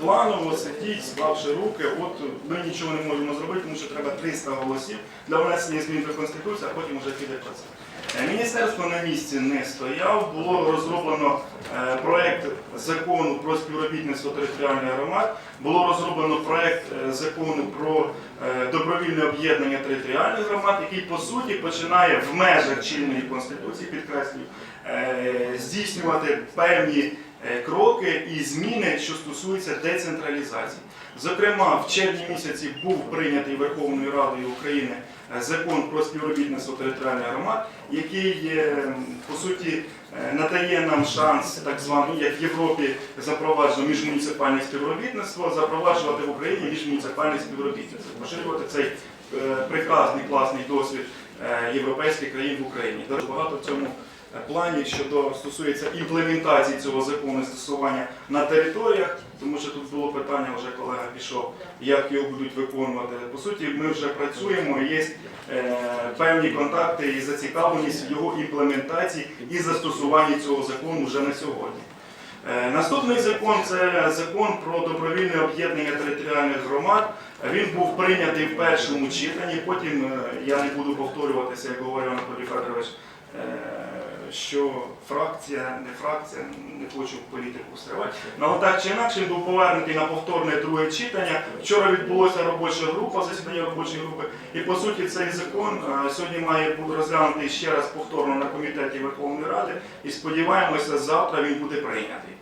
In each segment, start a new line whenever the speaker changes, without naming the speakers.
планово сидіть, склавши руки. От ми нічого не можемо зробити, тому що треба 300 голосів для внесення змін до Конституції, а потім вже піде процес. Е, Міністерство на місці не стояв, було розроблено е, проект закону про співробітництво територіальних громад, було розроблено проект е, закону про добровільне об'єднання територіальних громад, який по суті починає в межах чинної конституції, підкреслюю, здійснювати певні кроки і зміни, що стосуються децентралізації. Зокрема, в червні місяці був прийнятий Верховною Радою України е, закон про співробітництво територіальних громад, який е, по суті е, надає нам шанс, так званий, як в Європі запроваджено міжмуніципальне співробітництво, запроваджувати в Україні міжмуніципальне співробітництво, поширювати цей е, прекрасний класний досвід е, європейських країн в Україні. Багато в цьому плані щодо стосується імплементації цього закону застосування на територіях, тому що тут було питання, вже колега пішов, як його будуть виконувати. По суті, ми вже працюємо і є е, певні контакти і зацікавленість в його імплементації і застосуванні цього закону вже на сьогодні. Е, Наступний закон це закон про добровільне об'єднання територіальних громад. Він був прийнятий в першому читанні. Потім е, я не буду повторюватися, як говорив Анатолій Федорович, що фракція, не фракція, не хочу в політику встрівати. Ну, але так чи інакше він був повернутий на повторне друге читання. Вчора відбулося робоча група, засідання робочої групи. І по суті цей закон е, сьогодні має бути розглянутий ще раз повторно на комітеті Верховної Ради. І сподіваємося, завтра він буде прийнятий.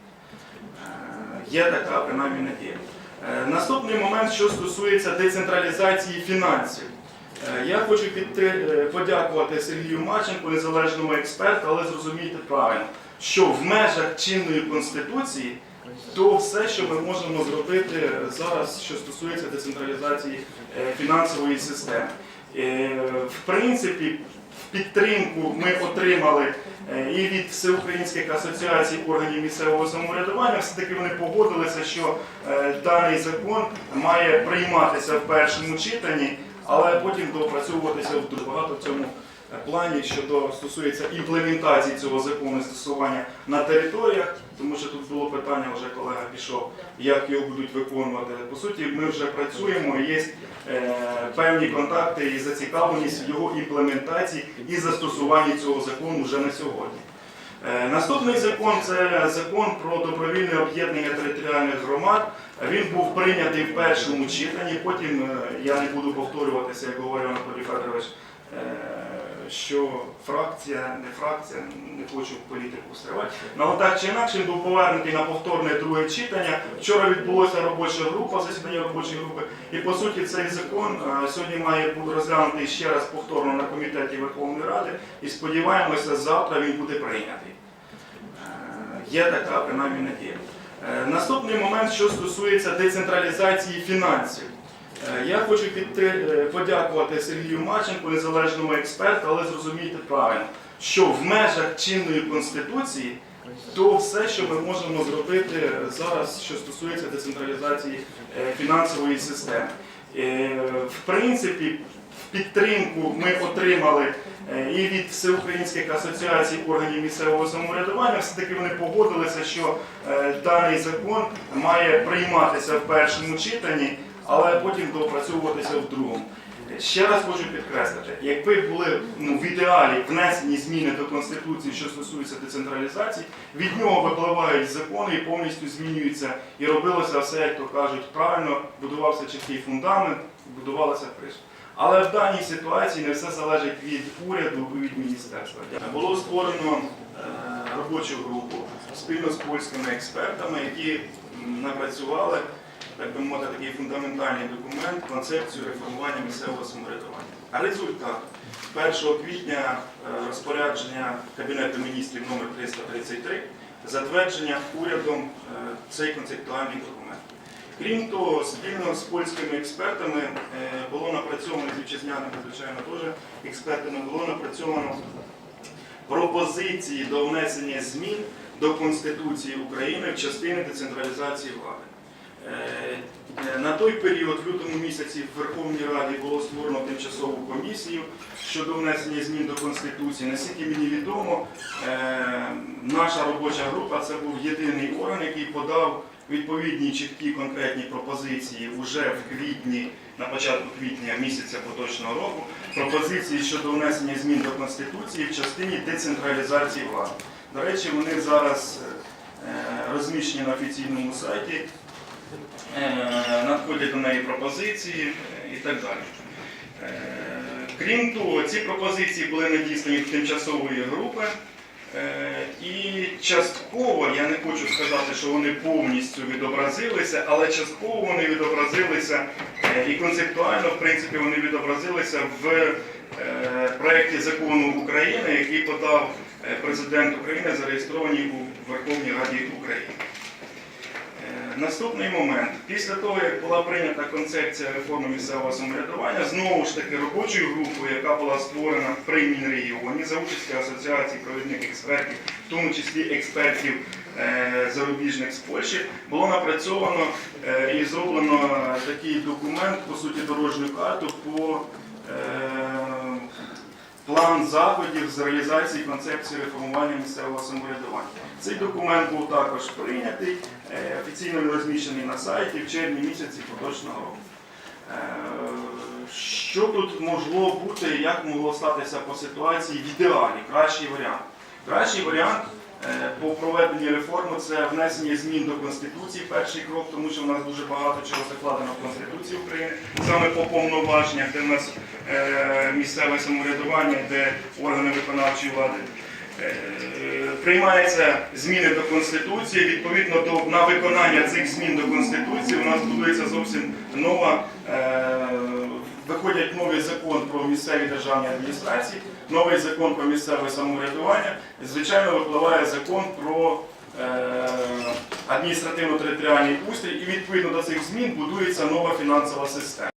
Е, Є така принаймні надія. Е, Наступний момент, що стосується децентралізації фінансів. Е, Я хочу е, подякувати Сергію Марченку, незалежному експерту, але зрозумійте правильно, що в межах чинної конституції то все, що ми можемо зробити зараз, що стосується децентралізації е, фінансової системи. В принципі, підтримку ми отримали і від всеукраїнських асоціацій органів місцевого самоврядування. Все-таки вони погодилися, що даний закон має прийматися в першому читанні, але потім доопрацьовуватися в дуже багато в цьому плані, що стосується імплементації цього закону застосування на територіях, тому що тут було питання, вже колега пішов, як його будуть виконувати. По суті, ми вже працюємо є е, певні контакти і зацікавленість в його імплементації і застосуванні цього закону вже на сьогодні. Е, Наступний закон це закон про добровільне об'єднання територіальних громад. Він був прийнятий в першому читанні. Потім е, я не буду повторюватися, як говорив Анатолій Федорович, е, що фракція, не фракція, не хочу в політику встрівати. Ну, але так чи інакше він був повернутий на повторне друге читання. Вчора відбулося робоча група, засідання робочої групи. І по суті цей закон е, сьогодні має бути розглянутий ще раз повторно на комітеті Верховної Ради. І сподіваємося, завтра він буде прийнятий. Е, Є така принаймні надія. Е, Наступний момент, що стосується децентралізації фінансів. Е, Я хочу е, подякувати Сергію Марченку, незалежному експерту, але зрозумійте правильно, що в межах чинної конституції то все, що ми можемо зробити зараз, що стосується децентралізації е, фінансової системи. В принципі, підтримку ми отримали і від всеукраїнських асоціацій органів місцевого самоврядування. Все-таки вони погодилися, що даний закон має прийматися в першому читанні, але потім доопрацьовуватися в другому. Ще раз хочу підкреслити, якби були ну, в ідеалі внесені зміни до Конституції, що стосуються децентралізації, від нього випливають закони і повністю змінюються. І робилося все, як то кажуть, правильно, будувався чіткий фундамент, будувалася криша. Але в даній ситуації не все залежить від уряду і від міністерства. Було створено е, робочу групу спільно з польськими експертами, які напрацювали так би мовити, такий фундаментальний документ, концепцію реформування місцевого самоврядування. А результат 1 квітня е, розпорядження Кабінету міністрів номер 333 затвердження урядом е, цей концептуальний документ. Крім того, спільно з польськими експертами е, було напрацьовано з вітчизняними, звичайно, теж експертами було напрацьовано пропозиції до внесення змін до Конституції України в частині децентралізації влади. Е, На той період, в лютому місяці, в Верховній Раді було створено тимчасову комісію щодо внесення змін до Конституції. Наскільки мені відомо, е, наша робоча група це був єдиний орган, який подав відповідні чіткі конкретні пропозиції вже в квітні, на початку квітня місяця поточного року, пропозиції щодо внесення змін до Конституції в частині децентралізації влади. До речі, вони зараз е, розміщені на офіційному сайті, надходять до неї пропозиції е, і так далі. Е, Крім того, ці пропозиції були надіслані в тимчасової групи. Е, І частково, я не хочу сказати, що вони повністю відобразилися, але частково вони відобразилися е, і концептуально, в принципі, вони відобразилися в е, проєкті закону України, який подав е, президент України, зареєстрований у Верховній Раді України. Наступний момент. Після того, як була прийнята концепція реформи місцевого самоврядування, знову ж таки робочою групою, яка була створена при Мінрегіоні за участі асоціації провідних експертів, в тому числі експертів е, зарубіжних з Польщі, було напрацьовано е, і зроблено такий документ, по суті, дорожню карту по е, план заходів з реалізації концепції реформування місцевого самоврядування. Цей документ був також прийнятий, е, офіційно розміщений на сайті в червні місяці поточного року. Е, Що тут могло бути, як могло статися по ситуації в ідеалі, кращий варіант? Кращий варіант по проведенні реформи це внесення змін до Конституції, перший крок, тому що в нас дуже багато чого закладено в Конституції України, саме по повноваженнях, де в нас е, місцеве самоврядування, де органи виконавчої влади. Е, Приймаються зміни до Конституції. Відповідно до на виконання цих змін до Конституції у нас будується зовсім нова. Виходять новий закон про місцеві державні адміністрації, новий закон про місцеве самоврядування. І, звичайно, випливає закон про е, адміністративно-територіальний устрій, і відповідно до цих змін будується нова фінансова система.